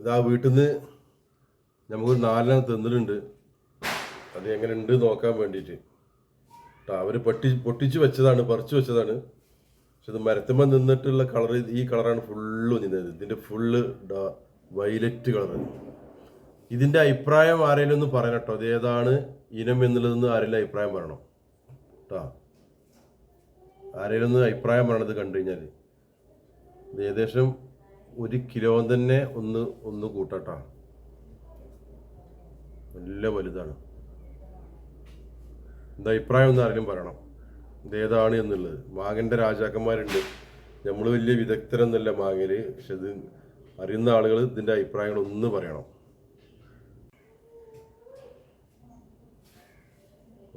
ഇതാ വീട്ടിൽ നിന്ന് നമുക്കൊരു നാലെണ്ണം തിന്നിട്ടുണ്ട് അത് എങ്ങനെ ഉണ്ട് നോക്കാൻ വേണ്ടിയിട്ട് അവർ പൊട്ടി പൊട്ടിച്ച് വെച്ചതാണ് പറിച്ചു വെച്ചതാണ്. പക്ഷെ ഇത് മരത്തുമ്പോൾ നിന്നിട്ടുള്ള കളർ ഈ കളറാണ് ഫുള്ള് നിന്നത് ഇതിന്റെ ഫുള്ള് വൈലറ്റ് കളർ ഇതിന്റെ അഭിപ്രായം ആരെങ്കിലും ഒന്ന് പറയണം കേട്ടോ അത് ഏതാണ് ഇനം എന്നുള്ളതെന്ന് ആരെങ്കിലും അഭിപ്രായം പറയണം. കേട്ടോ ആരെങ്കിലും ഒന്ന് അഭിപ്രായം പറയണത് കണ്ടു കഴിഞ്ഞാൽ ഏകദേശം ഒരു കിലോ തന്നെ ഒന്ന് ഒന്ന് കൂട്ടട്ടാ. നല്ല വലുതാണ്. എന്താ അഭിപ്രായം ഒന്ന് ആരെങ്കിലും പറയണം. ഇതേതാണ് എന്നുള്ളത്. മാങ്ങന്റെ രാജാക്കന്മാരുണ്ട്. നമ്മൾ വലിയ വിദഗ്ധരെന്നല്ല മാങ്ങയിൽ പക്ഷെ ഇത് അറിയുന്ന ആളുകൾ ഇതിന്റെ അഭിപ്രായങ്ങൾ ഒന്ന് പറയണം.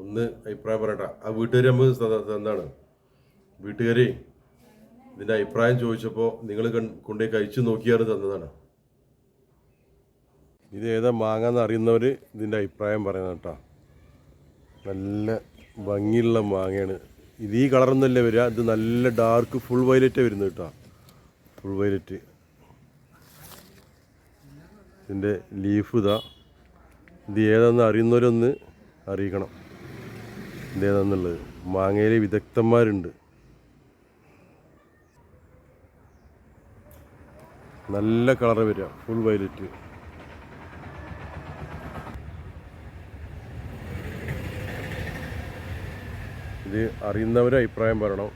ഒന്ന് അഭിപ്രായം പറയട്ടെ. ആ വീട്ടുകാർ നമ്മൾ എന്താണ്? വീട്ടുകാരെ ഇതിന്റെ അഭിപ്രായം ചോദിച്ചപ്പോൾ നിങ്ങൾ കൊണ്ടുപോയി കഴിച്ചു നോക്കിയാണ് തന്നതാണ്. ഇത് ഏതാ മാങ്ങാന്ന് അറിയുന്നവർ ഇതിന്റെ അഭിപ്രായം പറയുന്നത് കേട്ടോ. നല്ല ഭംഗിയുള്ള മാങ്ങയാണ്. ഇത് ഈ കളറൊന്നുമല്ലേ വരിക? ഇത് നല്ല ഡാർക്ക് ഫുൾ വയലറ്റ് വരുന്നത് കേട്ടോ. ഫുൾ വയലറ്റ് ഇതിന്റെ ലീഫ് ഇതാ. ഇത് ഏതാണെന്ന് അറിയുന്നവരൊന്ന് അറിയിക്കണം. ഇത് ഏതാണെന്നുള്ളത് മാങ്ങയിലെ വിദഗ്ധന്മാരുണ്ട്. നല്ല കളർ വരിക. ഫുൾ വയലറ്റ് ഇത് അറിയുന്നവരെ അഭിപ്രായം പറയണം.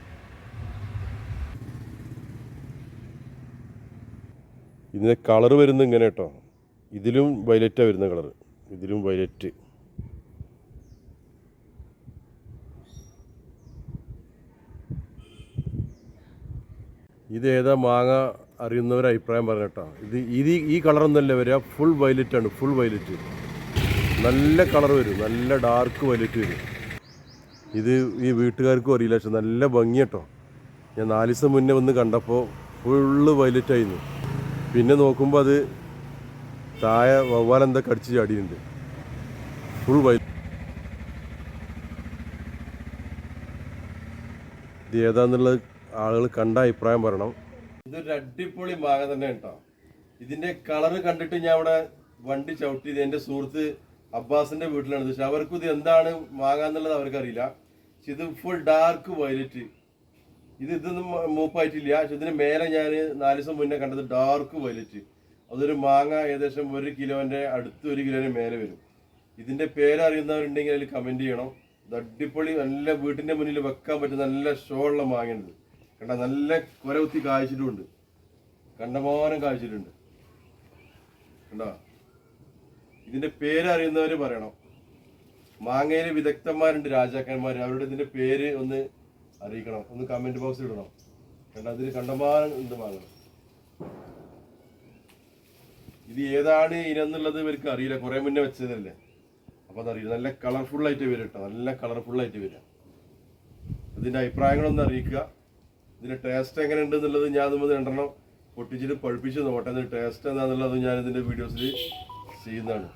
ഇതിന്റെ കളർ വരുന്നത് ഇങ്ങനെ കേട്ടോ. ഇതിലും വയലറ്റാണ് വരുന്ന കളർ ഇതിലും വയലറ്റ് ഇത് ഏതാ മാങ്ങ അറിയുന്നവരെ അഭിപ്രായം പറഞ്ഞിട്ടാ ഇത് ഇത് ഈ- കളറൊന്നല്ല വരിക. ഫുൾ വയലറ്റ് ആണ് ഫുൾ വയലറ്റ് നല്ല കളർ വരും നല്ല ഡാർക്ക് വയലറ്റ് വരും. ഇത് ഈ വീട്ടുകാർക്കും അറിയില്ല പക്ഷെ നല്ല ഭംഗി കേട്ടോ. ഞാൻ നാല് ദിവസം മുന്നേ വന്ന് കണ്ടപ്പോൾ ഫുള്ള് വയലറ്റ് ആയിരുന്നു. പിന്നെ നോക്കുമ്പോൾ അത് താഴെ വവ്വാലെന്താ കടിച്ച് ചാടിയുണ്ട് ഫുൾ വയലറ്റ് ഇത് ഏതാന്നുള്ളത് ആളുകൾ കണ്ട അഭിപ്രായം പറയണം. ഇതൊരു അടിപൊളി മാങ്ങ തന്നെ കേട്ടോ. ഇതിന്റെ കളറ് കണ്ടിട്ട് ഞാൻ അവിടെ വണ്ടി ചവിട്ടിയത് എന്റെ സുഹൃത്ത് അബ്ബാസിന്റെ വീട്ടിലാണ്. പക്ഷെ അവർക്കും ഇത് എന്താണ് മാങ്ങ എന്നുള്ളത് അവർക്കറിയില്ല. പക്ഷെ ഇത് ഫുൾ ഡാർക്ക് വയലറ്റ് ഇത് ഇതൊന്നും മൂപ്പായിട്ടില്ല. പക്ഷെ ഇതിന് മേലെ ഞാൻ നാല് ദിവസം മുന്നേ കണ്ടത് ഡാർക്ക് വയലറ്റ് അതൊരു മാങ്ങ ഏകദേശം ഒരു കിലോന്റെ അടുത്ത് ഒരു കിലോന് മേലെ വരും. ഇതിന്റെ പേരറിയുന്നവരുണ്ടെങ്കിൽ അതിൽ കമന്റ് ചെയ്യണം. അടിപൊളി നല്ല വീട്ടിന്റെ മുന്നിൽ വെക്കാൻ പറ്റുന്ന നല്ല ഷോ ഉള്ള മാങ്ങയുണ്ട് കണ്ട നല്ല കുരകുത്തി കായ്ച്ചിട്ടുമുണ്ട് കണ്ടമാനം കായ്ച്ചിട്ടുണ്ട് കണ്ടോ? ഇതിന്റെ പേര് അറിയുന്നവര് പറയണം. മാങ്ങയിലെ വിദഗ്ധന്മാരുണ്ട് രാജാക്കന്മാർ അവരുടെ ഇതിന്റെ പേര് ഒന്ന് അറിയിക്കണം. ഒന്ന് കമന്റ് ബോക്സിൽ ഇടണം. കണ്ട അതിന് കണ്ടമാനം ഉണ്ട് മാങ്ങ ഇത് ഏതാണ് ഇനെന്നുള്ളത് ഇവർക്ക് അറിയില്ല. കുറെ മുന്നേ വെച്ചതല്ലേ? അപ്പൊ അതറിയില്ല. നല്ല കളർഫുൾ ആയിട്ട് വരും കേട്ടോ. നല്ല കളർഫുൾ ആയിട്ട് വരിക. അതിന്റെ അഭിപ്രായങ്ങളൊന്ന് അറിയിക്കുക. ഇതിന്റെ ടേസ്റ്റ് എങ്ങനെ ഉണ്ട് എന്നുള്ളത് ഞാൻ അതുമ്പോൾ രണ്ടെണ്ണം പൊട്ടിച്ചിട്ട് പഴുപ്പിച്ച് നോട്ടെ ടേസ്റ്റ് എന്താണെന്നുള്ളത് ഞാൻ ഇതിന്റെ വീഡിയോസിൽ ചെയ്യുന്നതാണ്.